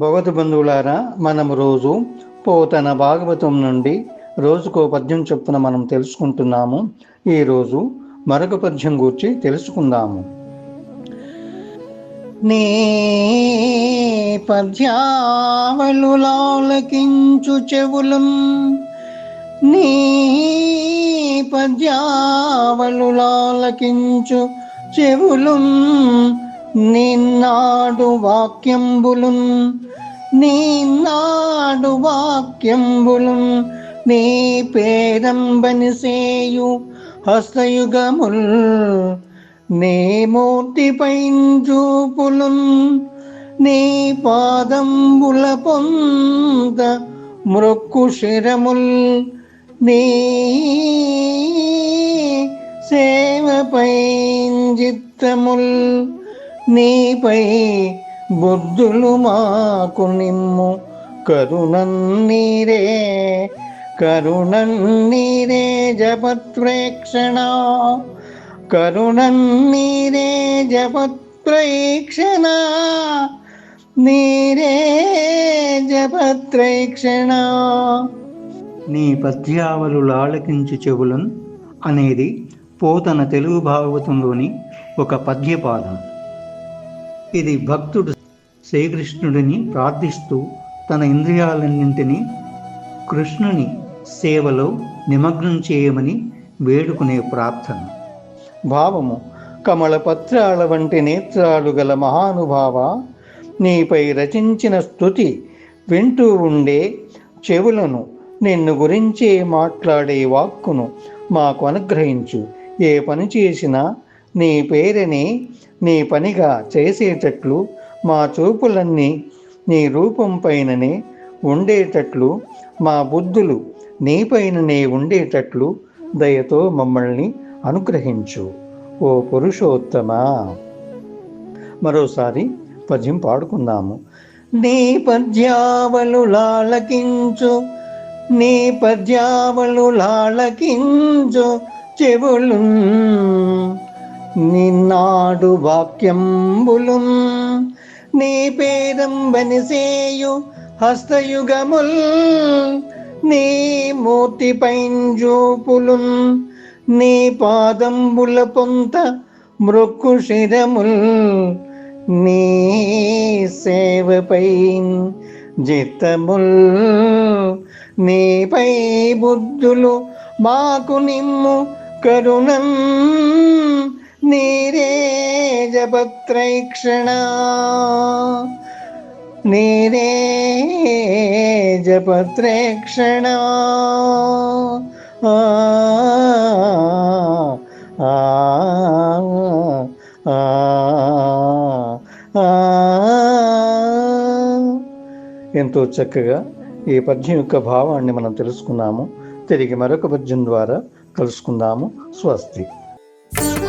భగవత్ బంధువులారా మనం రోజు పోతన భాగవతం నుండి రోజుకో పద్యం చొప్పున మనం తెలుసుకుంటున్నాము. ఈరోజు మరొక పద్యం గురించి తెలుసుకుందాము. నీ పద్యావలు లాలకించు చెవులం నీ పద్యావలు చెవులం నిన్నాడు వాక్యంబులున్ నీనాడు వాక్యంబులున్ నీ పేరంబని సేయు హస్తయుగముల్ నీ మూర్తిపై చూపులున్ నీ పాదంబుల పొంద మృక్కు శిరముల్ నీ సేవపై చిత్తముల్ నీపై బుద్ధులు మాకు నిమ్ము. కరుణన్నీరే కరుణన్నీరే జపత్ప్రేక్షణ. కరుణన్నీరే జపత్ప్రేక్షణ. నీరే జపత్రేక్షణ నీ పద్యావలు లాలకించు చెవులన్ అనేది పోతన తెలుగు భాగవతంలోని ఒక పద్యపాదం. ఇది భక్తుడు శ్రీకృష్ణుడిని ప్రార్థిస్తూ తన ఇంద్రియాలన్నింటినీ కృష్ణుని సేవలో నిమగ్నం చేయమని వేడుకునే ప్రార్థన. భావము కమలపత్రాల వంటి నేత్రాలు గల మహానుభావ నీపై రచించిన స్థుతి వింటూ ఉండే చెవులను నిన్ను గురించే మాట్లాడే వాక్కును మాకు అనుగ్రహించు. ఏ పని చేసినా నీ పేరుని నీ పనిగా చేసేటట్లు మా చూపులన్నీ నీ రూపం పైననే ఉండేటట్లు మా బుద్ధులు నీపైననే ఉండేటట్లు దయతో మమ్మల్ని అనుగ్రహించు ఓ పురుషోత్తమా. మరోసారి పద్యం పాడుకుందాము. నీ పద్యావలు లాలకించు నీ పద్యావలు లాలకించు చెవులు నిన్నాడు వాక్యంబులుం నీ పేరంబనిసేయు హస్తయుగముల్. నీ మూర్తి పైంజూపులు నీ పాదంబుల పొంత మృక్కు శిరముల్ నీ సేవపై జితముల్ నీపై బుద్ధులు మాకు నిమ్ము కరుణం. నీరే జపత్రైక్షణ నీరే జపత్రేక్షణ ఆ, ఆ, ఆ, ఆ. ఎంతో చక్కగా ఈ పద్యం యొక్క భావాన్ని మనం తెలుసుకున్నాము తిరిగి మరొక పద్యం ద్వారా కలుసుకుందాము స్వస్తి Thank